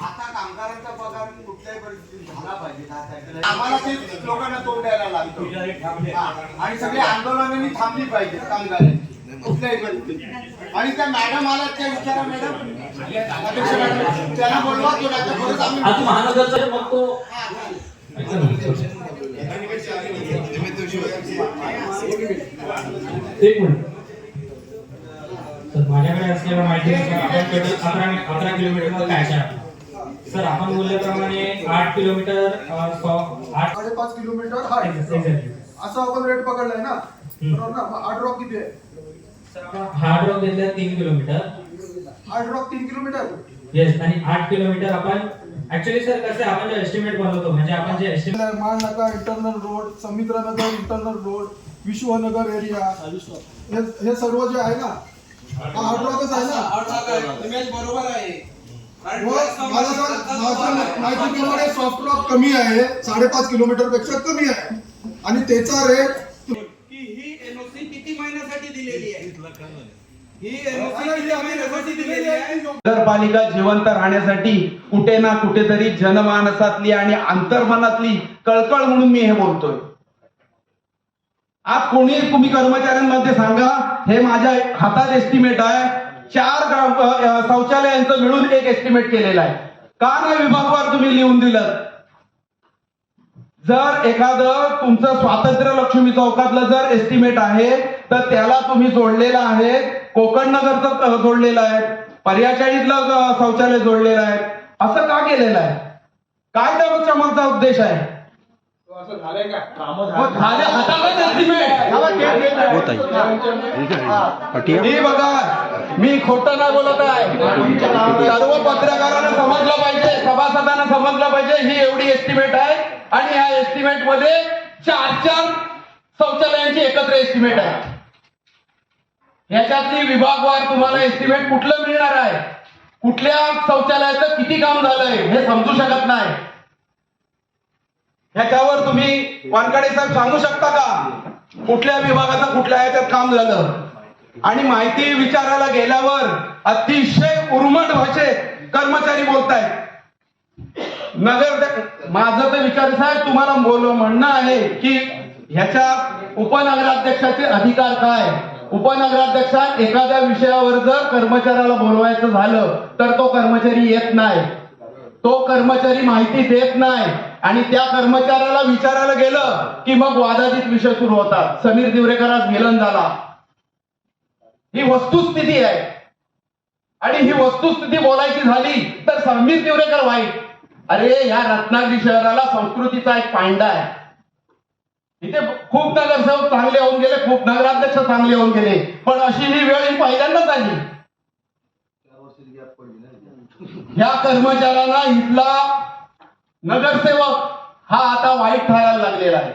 आता कामगारांचा पगार कुठल्याही परिस्थितीत झाला पाहिजे. आम्हाला ते लोकांना तोंड द्यायला लागतो. आणि सगळी आंदोलनांनी थांबली पाहिजे कामगारांची. कुठल्याही परिस्थितीत. आणि त्या मॅडम आल्यात त्या विचारा मॅडम. अध्यक्ष मॅडम त्यांना बोलवा तो नाही तर परत आम्ही आज महानगरचा मग तो एक मिनिट. तर माझ्याकडे असलेल्या माहितीनुसार आपण टोटल अकरा अकरा किलोमीटर पॅच आहे? सर आपण बोलल्याप्रमाणे आठ किलोमीटर आठ साडेपाच किलोमीटर हा एक्झॅक्टली असं आपण रेट पकडलाय ना? बरोबर ना? मग आठ रॉक किती आहे? सर हार्ड रॉक घेतलं तीन किलोमीटर. आठ रॉक तीन किलोमीटर? येस आणि आठ किलोमीटर आपण ऍक्च्युली सर कसं आपण जे एस्टिमेट बनवतो म्हणजे आपण जे estimate Malnaka internal road Samudranagar internal road Vishwanagar area हे सर्व जे आहे ना आहे ना? माझ्या सॉफ्ट रॉक कमी आहे साडेपाच किलोमीटरपेक्षा कमी आहे. आणि त्याचा रेट की ही एनओसी किती महिन्यासाठी दिलेली आहे? ही एनओसी किती महिन्यासाठी दिलेली आहे? नगरपालिका जिवंत राहण्यासाठी कुठे ना कुठेतरी जनमानसातली आणि अंतर्मनातली कळकळ म्हणून मी हे बोलतोय. आज कोणी तुम्ही कर्मचाऱ्यांमध्ये सांगा हे माझ्या हातात एस्टिमेट आहे. चार ग्राम शौचालयांचं मिळून एक एस्टिमेट केलेला आहे. का नाही विभागवार तुम्ही लिहून दिलं? जर एखादं तुमचं स्वातंत्र्य लक्ष्मी चौकातलं जर एस्टिमेट आहे तर त्याला तुम्ही जोडलेलं आहे. कोकण नगरचं जोडलेलं आहे. पर्याचाळीतलं शौचालय जोडलेलं आहे. असं का केलेलं आहे? काय त्यामागच्या मागचा उद्देश आहे? बघा मी खोटं नाही बोलत आहे. सर्व पत्रकारांना समजलं पाहिजे सभासदांना समजलं पाहिजे ही एवढी एस्टिमेट आहे. आणि ह्या एस्टिमेटमध्ये चार चार शौचालयांची एकत्र एस्टिमेट आहे. ह्याच्यातली विभागवार तुम्हाला एस्टिमेट कुठलं मिळणार आहे? कुठल्या शौचालयाचं किती काम झालंय हे समजू शकत नाही. ह्याच्यावर तुम्ही वानकडे साहेब सांगू शकता का? कुठल्या विभागाचं कुठल्या ह्याच्यात काम झालं? आणि माहिती विचारायला गेल्यावर अतिशय उर्मट भाषेत कर्मचारी बोलतायत. नगर माझं तर विचार साहेब तुम्हाला बोल म्हणणं आहे की ह्याच्यात उपनगराध्यक्षाचे अधिकार काय? उपनगराध्यक्षात एखाद्या विषयावर जर कर्मचाऱ्याला बोलवायचं झालं तर तो कर्मचारी येत नाही. तो कर्मचारी माहिती देत नाही. आणि त्या कर्मचाऱ्याला विचारायला गेलं की मग वादातीत विषय सुरू होतात. समीर दिवरेकर आज विलन झाला. ही वस्तुस्थिती आहे. आणि ही वस्तुस्थिती बोलायची झाली तर समीर दिवरेकर वाईट. अरे ह्या रत्नागिरी शहराला संस्कृतीचा एक पांडा आहे. इथे खूप नगरसेवक चांगले होऊन गेले खूप नगराध्यक्ष चांगले होऊन गेले. पण अशी ही वेळ ही पहिल्यांदाच आली. ह्या कर्मचाऱ्यांना इथला नगरसेवक हा आता वाईट ठरायला लागलेला आहे.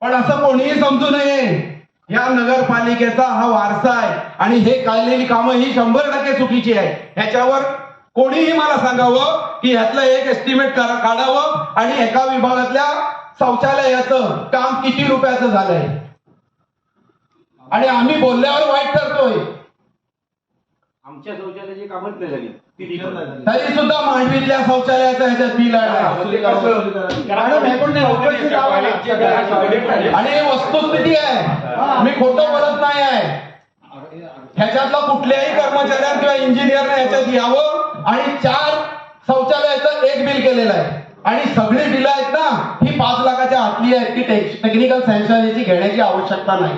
पण असं कोणीही समजू नये या नगरपालिकेचा हा वारसा आहे आणि हे काढलेली कामं ही शंभर टक्के चुकीची आहे. ह्याच्यावर कोणीही मला सांगावं की ह्यातलं एक एस्टिमेट काढावं आणि एका विभागातल्या शौचालयाचं काम किती रुपयाचं झालंय. आणि आम्ही बोलल्यावर वाईट करतोय आमच्या शौचालयाची कामच नाही झाली. तरी सुद्धा मांडवीतल्या शौचालयाचं ह्याच्यात बिल आहे. आणि हे वस्तुस्थिती आहे. मी खोटं बोलत नाही आहे. ह्याच्यातला कुठल्याही कर्मचाऱ्यानं किंवा इंजिनियरने ह्याच्यात यावं आणि चार शौचालयाचं एक बिल केलेलं आहे. आणि सगळी बिलं आहेत ना ही पाच लाखाच्या आतली आहेत. की टेक्निकल सँक्शनची घेण्याची आवश्यकता नाही.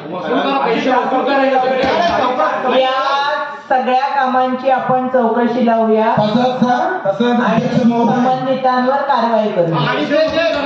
सगळ्या कामांची आपण चौकशी लावूया. तसंच सर तसंच आणि अध्यक्ष महोदय संबंधितांवर कारवाई करूया. आणि जे- जे-